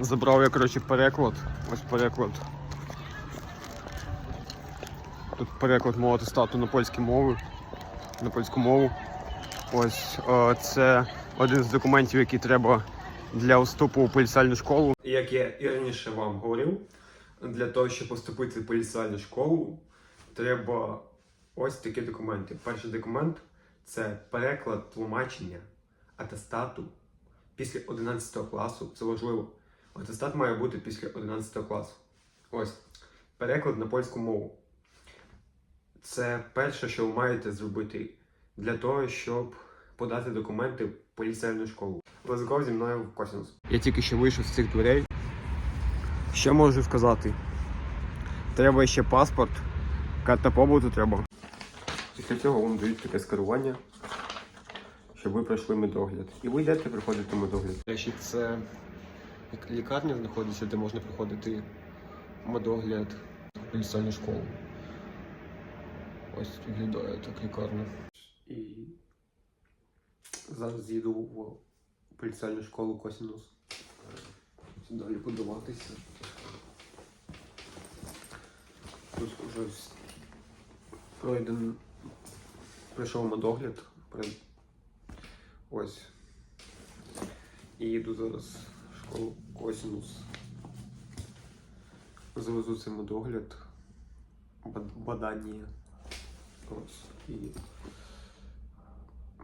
Забрав я, коротше, переклад. Ось переклад. Тут переклад мого атестату на польські мови. На польську мову. Ось е, це один з документів, які треба для вступу у поліціальну школу. Як я і раніше вам говорив, для того, щоб поступити в поліціальну школу, треба ось такі документи. Перший документ це переклад тлумачення атестату після 11 класу. Це важливо. Атестат має бути після 11 класу. Ось. Переклад на польську мову. Це перше, що ви маєте зробити для того, щоб подати документи в поліцейну школу. Let's зі мною в косинус. Я тільки що вийшов з цих дверей. Що можу сказати? Треба ще паспорт, карта побуту треба. Після цього вам дають таке скерування, щоб ви пройшли медогляд. І ви йдете приходити медогляд. Це лікарня знаходиться, де можна проходити медогляд в поліцейну школу. Ось виглядає так лікарня. І зараз їду в поліцейну школу Косінус. Далі подаватися. Тут вже пройден пройшов медогляд. Ось. І їду зараз Косінус. Завезу цей медогляд. Бадання. Ось. І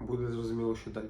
буде зрозуміло, що далі.